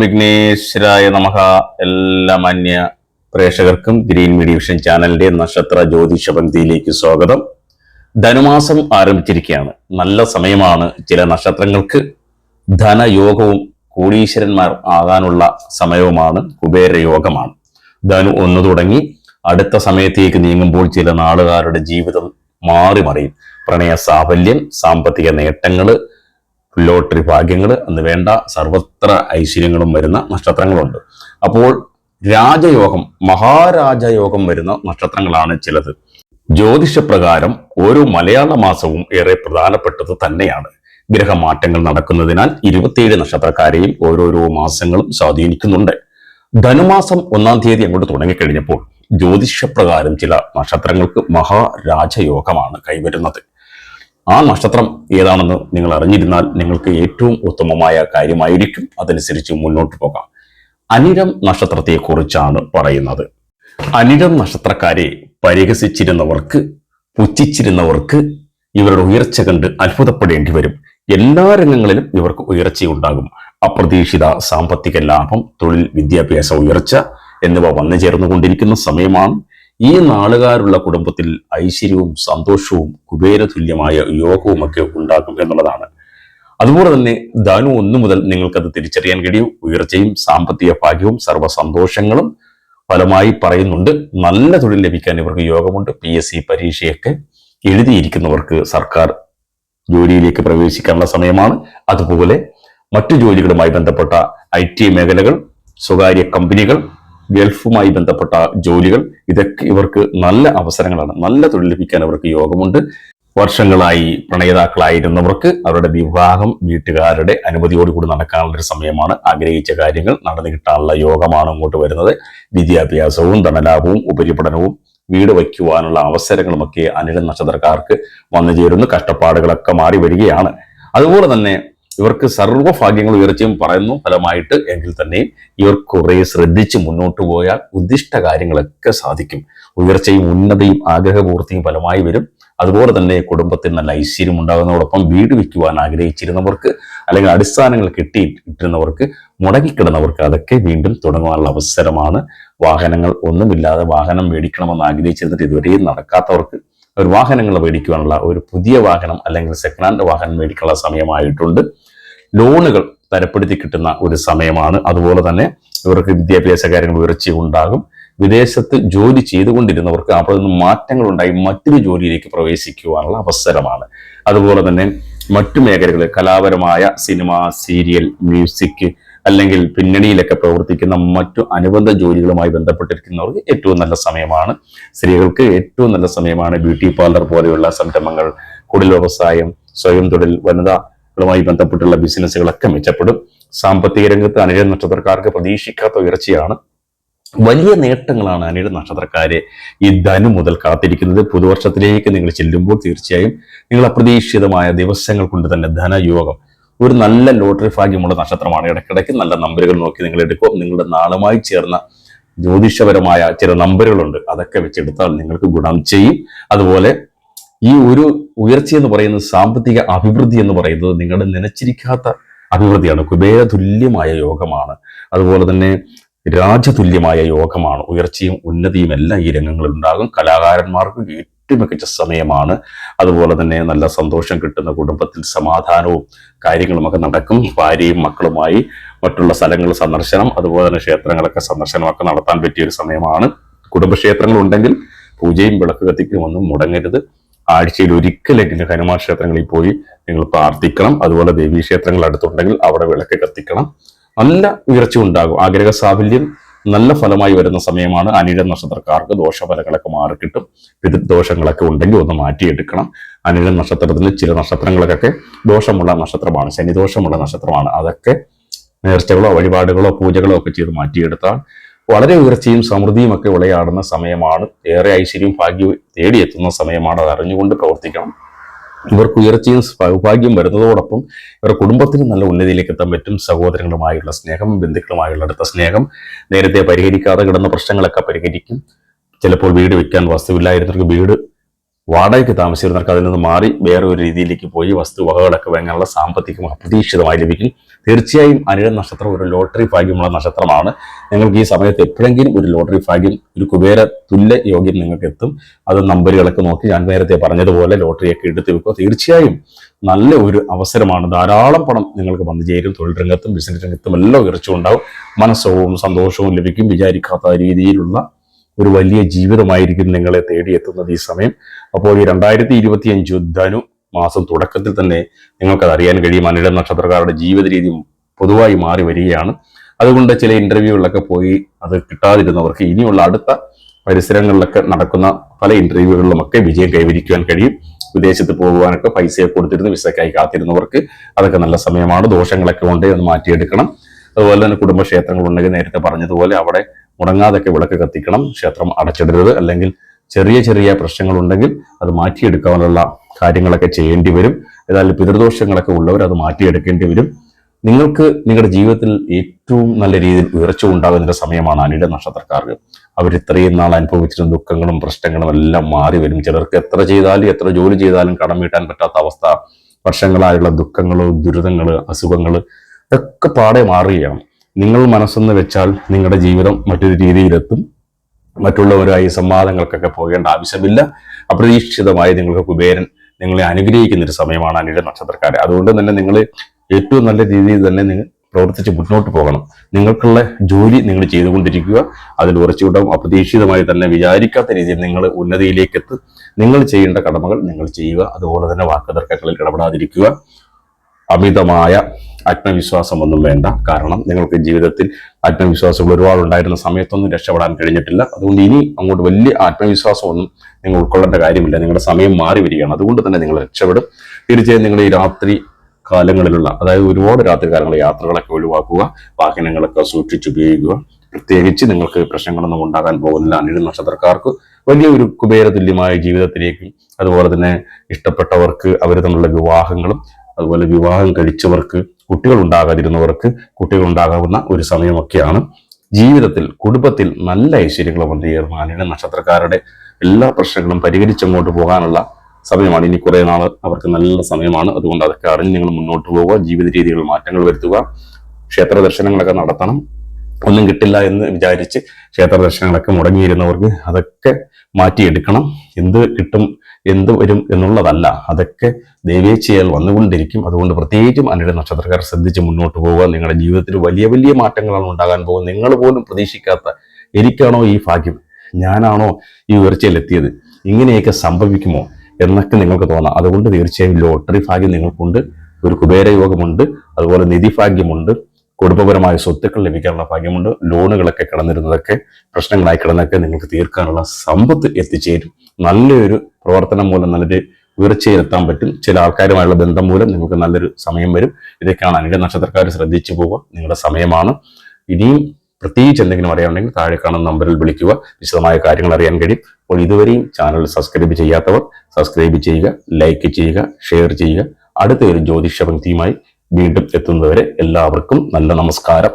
വിഘ്നേശ്വരായ നമഹ എല്ലാ മാന്യ പ്രേക്ഷകർക്കും ഗ്രീൻ മീഡിയ വിഷൻ ചാനലിന്റെ നക്ഷത്ര ജ്യോതിഷ പങ്ക്തിയിലേക്ക് സ്വാഗതം. ധനുമാസം ആരംഭിച്ചിരിക്കുകയാണ്. നല്ല സമയമാണ് ചില നക്ഷത്രങ്ങൾക്ക്. ധനയോഗവും കോടീശ്വരന്മാർ ആകാനുള്ള സമയവുമാണ്. കുബേര യോഗമാണ് ധനു ഒന്ന് തുടങ്ങി. അടുത്ത സമയത്തേക്ക് നീങ്ങുമ്പോൾ ചില നാളുകാരുടെ ജീവിതം മാറി മറിയും പ്രണയ സാഫല്യം സാമ്പത്തിക നേട്ടങ്ങൾ ലോട്ടറി ഭാഗ്യങ്ങൾ എന്ന് വേണ്ട സർവത്ര ഐശ്വര്യങ്ങളും വരുന്ന നക്ഷത്രങ്ങളുണ്ട്. അപ്പോൾ രാജയോഗം മഹാരാജയോഗം വരുന്ന നക്ഷത്രങ്ങളാണ് ചിലത്. ജ്യോതിഷപ്രകാരം ഓരോ മലയാള മാസവും ഏറെ പ്രധാനപ്പെട്ടത് തന്നെയാണ്. ഗ്രഹമാറ്റങ്ങൾ നടക്കുന്നതിനാൽ ഇരുപത്തിയേഴ് നക്ഷത്രക്കാരെയും ഓരോരോ മാസങ്ങളും സ്വാധീനിക്കുന്നുണ്ട്. ധനുമാസം ഒന്നാം തീയതി അങ്ങോട്ട് തുടങ്ങിക്കഴിഞ്ഞപ്പോൾ ജ്യോതിഷപ്രകാരം ചില നക്ഷത്രങ്ങൾക്ക് മഹാരാജയോഗമാണ് കൈവരുന്നത്. ആ നക്ഷത്രം ഏതാണെന്ന് നിങ്ങൾ അറിഞ്ഞിരുന്നാൽ നിങ്ങൾക്ക് ഏറ്റവും ഉത്തമമായ കാര്യമായിരിക്കും. അതനുസരിച്ച് മുന്നോട്ട് പോകാം. അനിരം നക്ഷത്രത്തെക്കുറിച്ചാണ് പറയുന്നത്. അനിരം നക്ഷത്രക്കാരെ പരിഹസിച്ചിരുന്നവർക്ക് പുച്ഛിച്ചിരുന്നവർക്ക് ഇവരുടെ ഉയർച്ച കണ്ട് അത്ഭുതപ്പെടേണ്ടി വരും. എല്ലാ രംഗങ്ങളിലും ഇവർക്ക് ഉയർച്ചയുണ്ടാകും. അപ്രതീക്ഷിത സാമ്പത്തിക ലാഭം തൊഴിൽ വിദ്യാഭ്യാസ ഉയർച്ച എന്നിവ വന്നു ചേർന്നുകൊണ്ടിരിക്കുന്ന സമയമാണ് ഈ നാളുകാരുള്ള കുടുംബത്തിൽ ഐശ്വര്യവും സന്തോഷവും കുബേരതുല്യമായ യോഗവും ഒക്കെ ഉണ്ടാകും എന്നുള്ളതാണ്. അതുപോലെ തന്നെ ധനു ഒന്നു മുതൽ നിങ്ങൾക്കത് തിരിച്ചറിയാൻ കഴിയും. ഉയർച്ചയും സാമ്പത്തിക ഭാഗ്യവും സർവസന്തോഷങ്ങളും ഫലമായി പറയുന്നുണ്ട്. നല്ല തൊഴിൽ ലഭിക്കാൻ ഇവർക്ക് യോഗമുണ്ട്. പി എസ് സി പരീക്ഷയൊക്കെ എഴുതിയിരിക്കുന്നവർക്ക് സർക്കാർ ജോലിയിലേക്ക് പ്രവേശിക്കാനുള്ള സമയമാണ്. അതുപോലെ മറ്റു ജോലികളുമായി ബന്ധപ്പെട്ട ഐ ടി മേഖലകൾ സ്വകാര്യ കമ്പനികൾ ഗൾഫുമായി ബന്ധപ്പെട്ട ജോലികൾ ഇതൊക്കെ ഇവർക്ക് നല്ല അവസരങ്ങളാണ്. നല്ല തൊഴിൽ ലഭിക്കാൻ അവർക്ക് യോഗമുണ്ട്. വർഷങ്ങളായി പ്രണയിതാക്കളായിരുന്നവർക്ക് അവരുടെ വിവാഹം വീട്ടുകാരുടെ അനുമതിയോടുകൂടി നടക്കാനുള്ള ഒരു സമയമാണ്. ആഗ്രഹിച്ച കാര്യങ്ങൾ നടന്നു കിട്ടാനുള്ള യോഗമാണ് അങ്ങോട്ട് വരുന്നത്. വിദ്യാഭ്യാസവും ധനലാഭവും ഉപരിപഠനവും വീട് വയ്ക്കുവാനുള്ള അവസരങ്ങളുമൊക്കെ അനിഴ നക്ഷത്രക്കാർക്ക് വന്നു ചേരുന്നു. കഷ്ടപ്പാടുകളൊക്കെ മാറി വരികയാണ്. അതുപോലെ തന്നെ ഇവർക്ക് സർവഭാഗ്യങ്ങൾ ഉയർച്ചയും പറയുന്നു. ഫലമായിട്ട് എങ്കിൽ തന്നെയും ഇവർ കുറെ ശ്രദ്ധിച്ച് മുന്നോട്ട് പോയാൽ ഉദ്ദിഷ്ട കാര്യങ്ങളൊക്കെ സാധിക്കും. ഉയർച്ചയും ഉന്നതയും ആഗ്രഹപൂർത്തിയും ഫലമായി വരും. അതുപോലെ തന്നെ കുടുംബത്തിൽ നല്ല ഐശ്വര്യം ഉണ്ടാകുന്നതോടൊപ്പം വീട് വയ്ക്കുവാൻ ആഗ്രഹിച്ചിരുന്നവർക്ക് അല്ലെങ്കിൽ അടിസ്ഥാനങ്ങൾ കിട്ടിയിട്ടിരുന്നവർക്ക് മുടങ്ങിക്കിടന്നവർക്ക് അതൊക്കെ വീണ്ടും തുടങ്ങാനുള്ള അവസരമാണ്. വാഹനങ്ങൾ ഒന്നുമില്ലാതെ വാഹനം മേടിക്കണമെന്ന് ആഗ്രഹിച്ചിരുന്നിട്ട് ഇതുവരെയും നടക്കാത്തവർക്ക് ഒരു വാഹനങ്ങൾ മേടിക്കുവാനുള്ള ഒരു പുതിയ വാഹനം അല്ലെങ്കിൽ സെക്കൻഡ് ഹാൻഡ് വാഹനം മേടിക്കാനുള്ള സമയമായിട്ടുണ്ട്. ലോണുകൾ തരപ്പെടുത്തി കിട്ടുന്ന ഒരു സമയമാണ്. അതുപോലെ തന്നെ ഇവർക്ക് വിദ്യാഭ്യാസ കാര്യങ്ങൾ ഉയർച്ച ഉണ്ടാകും. വിദേശത്ത് ജോലി ചെയ്തുകൊണ്ടിരുന്നവർക്ക് അവിടെ നിന്ന് മാറ്റങ്ങൾ ഉണ്ടായി മറ്റൊരു ജോലിയിലേക്ക് പ്രവേശിക്കുവാനുള്ള അവസരമാണ്. അതുപോലെ തന്നെ മറ്റു മേഖലകളിൽ കലാപരമായ സിനിമ സീരിയൽ മ്യൂസിക് അല്ലെങ്കിൽ പിന്നണിയിലൊക്കെ പ്രവർത്തിക്കുന്ന മറ്റു അനുബന്ധ ജോലികളുമായി ബന്ധപ്പെട്ടിരിക്കുന്നവർക്ക് ഏറ്റവും നല്ല സമയമാണ്. സ്ത്രീകൾക്ക് ഏറ്റവും നല്ല സമയമാണ് ബ്യൂട്ടി പാർലർ പോലെയുള്ള സംരംഭങ്ങൾ കുടിൽ വ്യവസായം സ്വയം തൊഴിൽ വനിതകളുമായി ബന്ധപ്പെട്ടുള്ള ബിസിനസ്സുകളൊക്കെ മെച്ചപ്പെടും. സാമ്പത്തിക രംഗത്ത് അനിഴ നക്ഷത്രക്കാർക്ക് പ്രതീക്ഷിക്കാത്ത ഉയർച്ചയാണ്. വലിയ നേട്ടങ്ങളാണ് അനിഴ നക്ഷത്രക്കാരെ ഈ ധനു മുതൽ കാത്തിരിക്കുന്നത്. പുതുവർഷത്തിലേക്ക് നിങ്ങൾ ചെല്ലുമ്പോൾ തീർച്ചയായും നിങ്ങൾ അപ്രതീക്ഷിതമായ ദിവസങ്ങൾ കൊണ്ട് തന്നെ ധനയോഗം ഒരു നല്ല ലോട്ടറി ഭാഗ്യമുള്ള നക്ഷത്രമാണ്. ഇടയ്ക്കിടയ്ക്ക് നല്ല നമ്പറുകൾ നോക്കി നിങ്ങൾ എടുക്കും. നിങ്ങളുടെ നാളുമായി ചേർന്ന ജ്യോതിഷപരമായ ചില നമ്പറുകളുണ്ട് അതൊക്കെ വെച്ചെടുത്താൽ നിങ്ങൾക്ക് ഗുണം ചെയ്യും. അതുപോലെ ഈ ഒരു ഉയർച്ച എന്ന് പറയുന്നത് സാമ്പത്തിക അഭിവൃദ്ധി എന്ന് പറയുന്നത് നിങ്ങളുടെ നനച്ചിരിക്കാത്ത അഭിവൃദ്ധിയാണ്. കുബേരതുല്യമായ യോഗമാണ്. അതുപോലെ തന്നെ രാജതുല്യമായ യോഗമാണ്. ഉയർച്ചയും ഉന്നതിയും എല്ലാം ഈ രംഗങ്ങളിൽ ഉണ്ടാകും. കലാകാരന്മാർക്ക് മികച്ച സമയമാണ്. അതുപോലെ തന്നെ നല്ല സന്തോഷം കിട്ടുന്ന കുടുംബത്തിൽ സമാധാനവും കാര്യങ്ങളുമൊക്കെ നടക്കും. ഭാര്യയും മക്കളുമായി മറ്റുള്ള സ്ഥലങ്ങൾ സന്ദർശനം അതുപോലെ തന്നെ ക്ഷേത്രങ്ങളൊക്കെ സന്ദർശനമൊക്കെ നടത്താൻ പറ്റിയ ഒരു സമയമാണ്. കുടുംബക്ഷേത്രങ്ങൾ ഉണ്ടെങ്കിൽ പൂജയും വിളക്ക് കത്തിക്കുമൊന്നും മുടങ്ങരുത്. ആഴ്ചയിൽ ഒരിക്കലെങ്കിലും ഹനുമാൻ ക്ഷേത്രങ്ങളിൽ പോയി നിങ്ങൾ പ്രാർത്ഥിക്കണം. അതുപോലെ ദേവീ ക്ഷേത്രങ്ങൾ അടുത്തുണ്ടെങ്കിൽ അവിടെ വിളക്ക് കത്തിക്കണം. നല്ല ഉയർച്ച ഉണ്ടാകും ആഗ്രഹ സാഫല്യം നല്ല ഫലമായി വരുന്ന സമയമാണ്. അനിഴ നക്ഷത്രക്കാർക്ക് ദോഷഫലങ്ങളൊക്കെ മാറിക്കിട്ടും. പിതൃദോഷങ്ങളൊക്കെ ഉണ്ടെങ്കിൽ ഒന്ന് മാറ്റിയെടുക്കണം. അനിഴ നക്ഷത്രത്തിൽ ചില നക്ഷത്രങ്ങൾക്കൊക്കെ ദോഷമുള്ള നക്ഷത്രമാണ്. ശനിദോഷമുള്ള നക്ഷത്രമാണ്. അതൊക്കെ നേർച്ചകളോ വഴിപാടുകളോ പൂജകളോ ഒക്കെ ചെയ്ത് മാറ്റിയെടുത്താൽ വളരെ ഉയർച്ചയും സമൃദ്ധിയും ഒക്കെ വിളയാടുന്ന സമയമാണ്. ഏറെ ഐശ്വര്യവും ഭാഗ്യവും തേടിയെത്തുന്ന സമയമാണ്. അത് അറിഞ്ഞുകൊണ്ട് പ്രവർത്തിക്കണം. ഇവർക്ക് ഉയർച്ചയും സൗഭാഗ്യം വരുന്നതോടൊപ്പം ഇവരുടെ കുടുംബത്തിന് നല്ല ഉന്നതിയിലേക്ക് എത്താൻ പറ്റും. സഹോദരങ്ങളുമായുള്ള സ്നേഹം ബന്ധുക്കളുമായുള്ള അടുത്ത സ്നേഹം. നേരത്തെ പരിഹരിക്കാതെ കിടന്ന പ്രശ്നങ്ങളൊക്കെ പരിഹരിക്കും. ചിലപ്പോൾ വീട് വെക്കാൻ വസ്തുവില്ലായിരുന്നവർക്ക് വീട് വാടകയ്ക്ക് താമസിച്ചിരുന്നവർക്ക് അതിൽ നിന്ന് മാറി വേറെ ഒരു രീതിയിലേക്ക് പോയി വസ്തുവകകളൊക്കെ വാങ്ങാനുള്ള സാമ്പത്തികം അപ്രതീക്ഷിതമായി ലഭിക്കും. തീർച്ചയായും അനിഴ നക്ഷത്രം ഒരു ലോട്ടറി ഭാഗ്യമുള്ള നക്ഷത്രമാണ്. നിങ്ങൾക്ക് ഈ സമയത്ത് എപ്പോഴെങ്കിലും ഒരു ലോട്ടറി ഭാഗ്യം ഒരു കുബേര തുല്യ യോഗ്യം നിങ്ങൾക്ക് എത്തും അത് നമ്പറുകളൊക്കെ നോക്കി ഞാൻ നേരത്തെ പറഞ്ഞതുപോലെ ലോട്ടറിയൊക്കെ എടുത്തു വെക്കുക. തീർച്ചയായും നല്ല ഒരു അവസരമാണ്. ധാരാളം പണം നിങ്ങൾക്ക് വന്നു ചേരും. തൊഴിൽ രംഗത്തും ബിസിനസ് രംഗത്തും എല്ലാം ഉയർച്ചയുണ്ടാവും. മനസ്സവും സന്തോഷവും ലഭിക്കും. വിചാരിക്കാത്ത രീതിയിലുള്ള ഒരു വലിയ ജീവിതമായിരിക്കും നിങ്ങളെ തേടിയെത്തുന്നത് ഈ സമയം. അപ്പോൾ ഈ രണ്ടായിരത്തി ഇരുപത്തി അഞ്ച് ധനു മാസം തുടക്കത്തിൽ തന്നെ നിങ്ങൾക്കത് അറിയാൻ കഴിയും. അനിട നക്ഷത്രക്കാരുടെ ജീവിത രീതി പൊതുവായി മാറി വരികയാണ്. അതുകൊണ്ട് ചില ഇന്റർവ്യൂകളിലൊക്കെ പോയി അത് കിട്ടാതിരുന്നവർക്ക് ഇനിയുള്ള അടുത്ത പരിസരങ്ങളിലൊക്കെ നടക്കുന്ന പല ഇന്റർവ്യൂകളിലുമൊക്കെ വിജയം കൈവരിക്കുവാൻ കഴിയും. വിദേശത്ത് പോകുവാനൊക്കെ പൈസയൊക്കെ കൊടുത്തിരുന്ന് വിസക്കായി കാത്തിരുന്നവർക്ക് അതൊക്കെ നല്ല സമയമാണ്. ദോഷങ്ങളൊക്കെ ഉണ്ട് എന്ന് മാറ്റിയെടുക്കണം. അതുപോലെ തന്നെ കുടുംബക്ഷേത്രങ്ങൾ ഉണ്ടെങ്കിൽ നേരത്തെ പറഞ്ഞതുപോലെ അവിടെ മുടങ്ങാതൊക്കെ വിളക്ക് കത്തിക്കണം ക്ഷേത്രം അടച്ചിടരുത് അല്ലെങ്കിൽ ചെറിയ ചെറിയ പ്രശ്നങ്ങൾ ഉണ്ടെങ്കിൽ അത് മാറ്റിയെടുക്കാനുള്ള കാര്യങ്ങളൊക്കെ ചെയ്യേണ്ടി വരും. ഏതായാലും പിതൃദോഷങ്ങളൊക്കെ ഉള്ളവർ അത് മാറ്റിയെടുക്കേണ്ടി വരും. നിങ്ങൾക്ക് നിങ്ങളുടെ ജീവിതത്തിൽ ഏറ്റവും നല്ല രീതിയിൽ ഉയർച്ച ഉണ്ടാകുന്ന സമയമാണ് അനിയുടെ നക്ഷത്രക്കാർക്ക്. അവർ ഇത്രയും നാൾ അനുഭവിച്ചിരുന്ന ദുഃഖങ്ങളും പ്രശ്നങ്ങളും എല്ലാം മാറി വരും. ചിലർക്ക് എത്ര ചെയ്താലും എത്ര ജോലി ചെയ്താലും കടം വീട്ടാൻ പറ്റാത്ത അവസ്ഥ. വർഷങ്ങളായുള്ള ദുഃഖങ്ങൾ ദുരിതങ്ങൾ അസുഖങ്ങൾ ഇതൊക്കെ പാടെ മാറുകയാണ്. നിങ്ങൾ മനസ്സെന്ന് വെച്ചാൽ നിങ്ങളുടെ ജീവിതം മറ്റൊരു രീതിയിലെത്തും. മറ്റുള്ളവരുമായി സംവാദങ്ങൾക്കൊക്കെ പോകേണ്ട ആവശ്യമില്ല. അപ്രതീക്ഷിതമായി നിങ്ങൾക്ക് കുബേരൻ നിങ്ങളെ അനുഗ്രഹിക്കുന്ന ഒരു സമയമാണ് അനിഴ നക്ഷത്രക്കാരെ. അതുകൊണ്ട് തന്നെ നിങ്ങൾ ഏറ്റവും നല്ല രീതിയിൽ തന്നെ നിങ്ങൾ പ്രവർത്തിച്ച് മുന്നോട്ട് പോകണം. നിങ്ങൾക്കുള്ള ജോലി നിങ്ങൾ ചെയ്തുകൊണ്ടിരിക്കുക. അതിൽ ഉറച്ചുവിടാം അപ്രതീക്ഷിതമായി തന്നെ വിചാരിക്കാത്ത രീതിയിൽ നിങ്ങൾ ഉന്നതിയിലേക്ക് എത്തും നിങ്ങൾ ചെയ്യേണ്ട കടമകൾ നിങ്ങൾ ചെയ്യുക. അതുപോലെ തന്നെ വാക്കുതർക്കങ്ങളിൽ ഇടപെടാതിരിക്കുക. അമിതമായ ആത്മവിശ്വാസമൊന്നും വേണ്ട. കാരണം നിങ്ങൾക്ക് ജീവിതത്തിൽ ആത്മവിശ്വാസങ്ങൾ ഒരുപാട് ഉണ്ടായിരുന്ന സമയത്തൊന്നും രക്ഷപ്പെടാൻ കഴിഞ്ഞിട്ടില്ല. അതുകൊണ്ട് ഇനി അങ്ങോട്ട് വലിയ ആത്മവിശ്വാസമൊന്നും നിങ്ങൾ ഉൾക്കൊള്ളേണ്ട കാര്യമില്ല. നിങ്ങളുടെ സമയം മാറി വരികയാണ്. അതുകൊണ്ട് തന്നെ നിങ്ങൾ രക്ഷപ്പെടും. തീർച്ചയായും നിങ്ങൾ ഈ രാത്രി കാലങ്ങളിലുള്ള അതായത് ഒരുപാട് രാത്രി കാലങ്ങളിൽ യാത്രകളൊക്കെ ഒഴിവാക്കുക വാഹനങ്ങളൊക്കെ സൂക്ഷിച്ചുപയോഗിക്കുക പ്രത്യേകിച്ച് നിങ്ങൾക്ക് പ്രശ്നങ്ങളൊന്നും ഉണ്ടാകാൻ പോകുന്നില്ല. അനിഴ നക്ഷത്രക്കാർക്ക് വലിയ ഒരു കുബേര തുല്യമായ ജീവിതത്തിലേക്കും അതുപോലെ തന്നെ ഇഷ്ടപ്പെട്ടവർക്ക് അവർ തമ്മിലുള്ള വിവാഹങ്ങളും അതുപോലെ വിവാഹം കഴിച്ചവർക്ക് കുട്ടികൾ ഉണ്ടാകാതിരുന്നവർക്ക് കുട്ടികൾ ഉണ്ടാകാവുന്ന ഒരു സമയമൊക്കെയാണ് ജീവിതത്തിൽ കുടുംബത്തിൽ നല്ല ഐശ്വര്യങ്ങൾ വന്നു ചേർന്ന അനിഴ നക്ഷത്രക്കാരുടെ എല്ലാ പ്രശ്നങ്ങളും പരിഹരിച്ചങ്ങോട്ട് പോകാനുള്ള സമയമാണ്. ഇനി കുറെ നാൾ അവർക്ക് നല്ല സമയമാണ്. അതുകൊണ്ട് അതൊക്കെ അറിഞ്ഞ് നിങ്ങൾ മുന്നോട്ട് പോവുക ജീവിത രീതികളിൽ മാറ്റങ്ങൾ വരുത്തുക ക്ഷേത്ര ദർശനങ്ങളൊക്കെ നടത്തണം. ഒന്നും കിട്ടില്ല എന്ന് വിചാരിച്ച് ക്ഷേത്ര ദർശനങ്ങളൊക്കെ മുടങ്ങിയിരുന്നവർക്ക് അതൊക്കെ മാറ്റിയെടുക്കണം. എന്ത് കിട്ടും എന്ത് വരും എന്നുള്ളതല്ല. അതൊക്കെ ദേവേച്ഛയാൽ വന്നുകൊണ്ടിരിക്കും. അതുകൊണ്ട് പ്രത്യേകിച്ചും അനിയുടെ നക്ഷത്രക്കാർ ശ്രദ്ധിച്ച് മുന്നോട്ട് പോവുക. നിങ്ങളുടെ ജീവിതത്തിൽ വലിയ വലിയ മാറ്റങ്ങളാണ് ഉണ്ടാകാൻ പോകുന്നത്. നിങ്ങൾ പോലും പ്രതീക്ഷിക്കാത്ത എനിക്കാണോ ഈ ഭാഗ്യം? ഞാനാണോ ഈ ഉയർച്ചയിലെത്തിയത്? ഇങ്ങനെയൊക്കെ സംഭവിക്കുമോ എന്നൊക്കെ നിങ്ങൾക്ക് തോന്നാം. അതുകൊണ്ട് തീർച്ചയായും ലോട്ടറി ഭാഗ്യം നിങ്ങൾക്കുണ്ട്. ഒരു കുബേരയോഗമുണ്ട്. അതുപോലെ നിധി ഭാഗ്യമുണ്ട്. കുടുംബപരമായ സ്വത്തുക്കൾ ലഭിക്കാനുള്ള ഭാഗ്യമുണ്ട്. ലോണുകളൊക്കെ കിടന്നിരുന്നതൊക്കെ പ്രശ്നങ്ങളായി കിടന്നൊക്കെ നിങ്ങൾക്ക് തീർക്കാനുള്ള സമ്പത്ത് എത്തിച്ചേരും. നല്ലൊരു പ്രവർത്തനം മൂലം നല്ലൊരു ഉയർച്ചയിലെത്താൻ പറ്റും. ചില ആൾക്കാരുമായുള്ള ബന്ധം മൂലം നിങ്ങൾക്ക് നല്ലൊരു സമയം വരും. ഇതൊക്കെയാണ് അനിഴ നക്ഷത്രക്കാർ ശ്രദ്ധിച്ചു പോവുക. നിങ്ങളുടെ സമയമാണ്. ഇനിയും പ്രത്യേകിച്ച് എന്തെങ്കിലും അറിയാനുണ്ടെങ്കിൽ താഴെ കാണുന്ന നമ്പറിൽ വിളിക്കുക. വിശദമായ കാര്യങ്ങൾ അറിയാൻ കഴിയും. അപ്പോൾ ഇതുവരെയും ചാനൽ സബ്സ്ക്രൈബ് ചെയ്യാത്തവർ സബ്സ്ക്രൈബ് ചെയ്യുക ലൈക്ക് ചെയ്യുക ഷെയർ ചെയ്യുക. അടുത്ത ഒരു ജ്യോതിഷ പങ്ക്തിയുമായി വീണ്ടും എത്തുന്നവരെ എല്ലാവർക്കും നല്ല നമസ്കാരം.